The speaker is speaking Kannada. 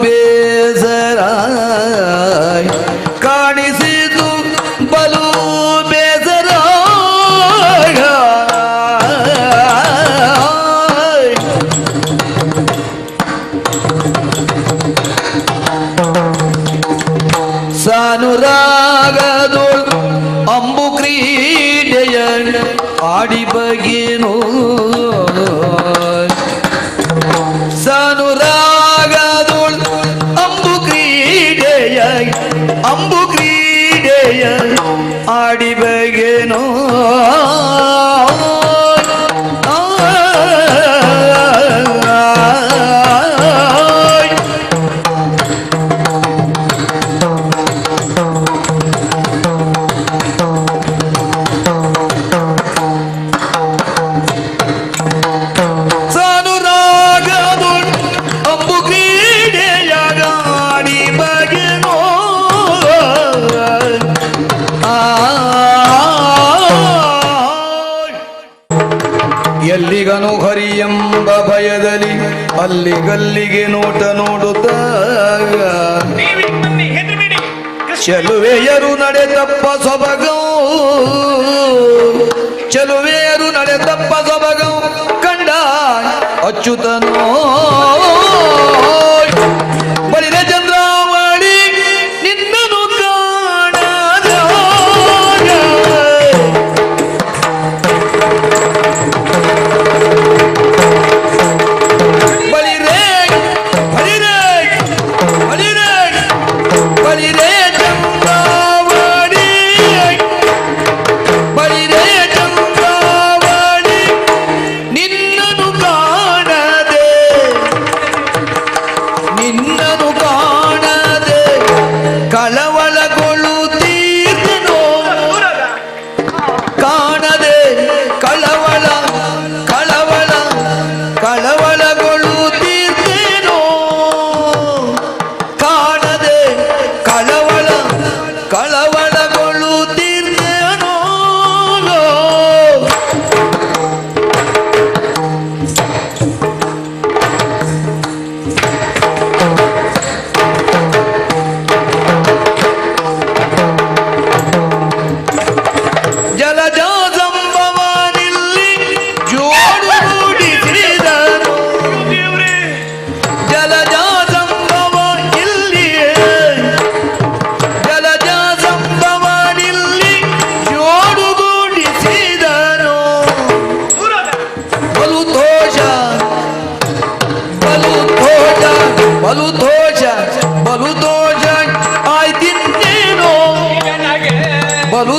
ಕಾಣಿಸಿತು ಬಲು ಬೇಸರ ಕಾಣಿಸಿತು ಬಲು ಬೇಸರ ಸಾನುರಾಗದೋಳ್ ಅಂಬು ಕ್ರೀಡೆಯ ಆಡಿ ಬಗೆನೋ. ಎಲ್ಲಿಗನು ಹರಿ ಎಂಬ ಅಲ್ಲಿ ಗಲ್ಲಿಗೆ ನೋಟ ನೋಡುತ್ತ ಚಲುವೆಯರು ನಡೆ ತಪ್ಪ ಸೊಬಗ. ಚಲುವೆಯರು ನಡೆ ತಪ್ಪ ಸೊಬಗೋ. ಕಂಡ ಅಚ್ಯುತನೋ வள ಬಲು ದೋಷ ಬಲು ದೋಷ ಆಯ್ತಿನ್ನೇನೋ? ಬಲು ಬಲು